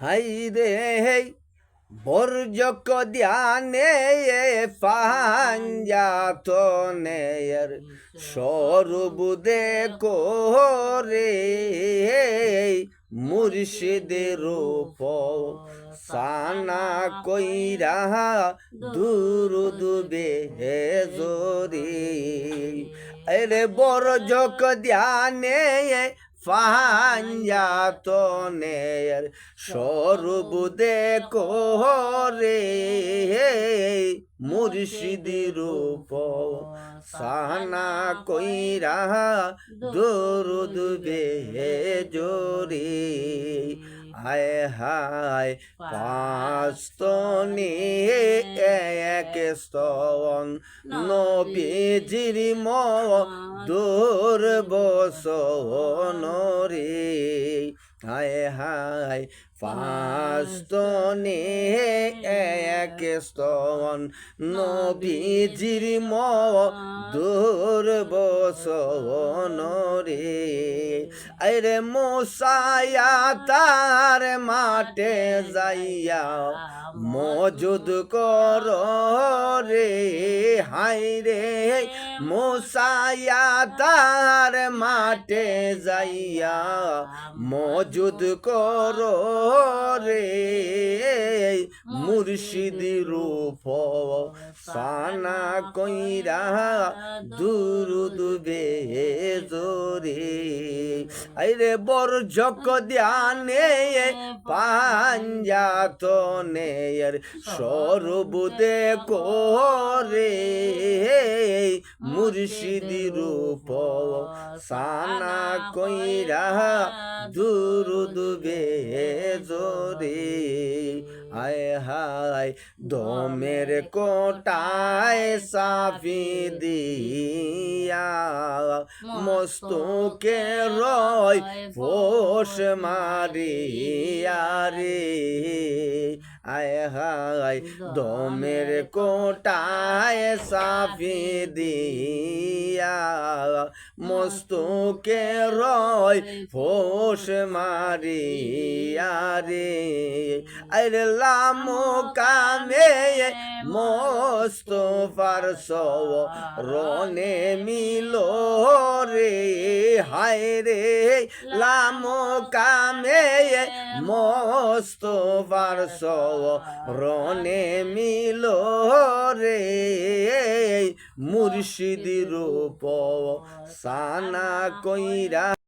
High রে বর্জক ধ্যানে পাঞ্জাতনের সরবুদে করে মুর্শিদের রূপ সানা কইরা দুরুদুবে হে জোরে। আরে বর্জক ধ্যানে ফাঞ্জাতনের দেখো রে মুর্শিদি রূপ সানা কইরা দরুদ বেহে জোরে হায় হায় পাস্তনে এক স্তন। নবীজির ম দূর বসন রে হায় হায় পাস্তনে এক স্তন নবীজির ম দূর বসন রে। আরে মোসায়া তার মাঠে যাইয়া মজুদ কর রে। হাই রে মোসায়া তার মাঠে যাইয়া মজুদ করো রে। মুর্শিদি রূপ সানা কইরা দুরুদ বে জোরে আইরে বর জক ধ্যানে পাঞ্জাতনের সরবুদে করে মুর্শিদি রূপ সানা কইরা দুরুদ বে জোরে হায় হায় দমের কোটায় সাফি দিয়া মস্তকে রয় ফোস মারিয়া রে। আয় হায় দমের কোটায় সাফি দিয়া মস্তকে রয় ফোস মারিয়া রে। আরে লামো কামে মস্ত ফারস রনে মিলো রে হায় রে। লামো কামে মস্ত ফারস রনে মিলো রে। মুর্শিদ রূপ সানা কইরা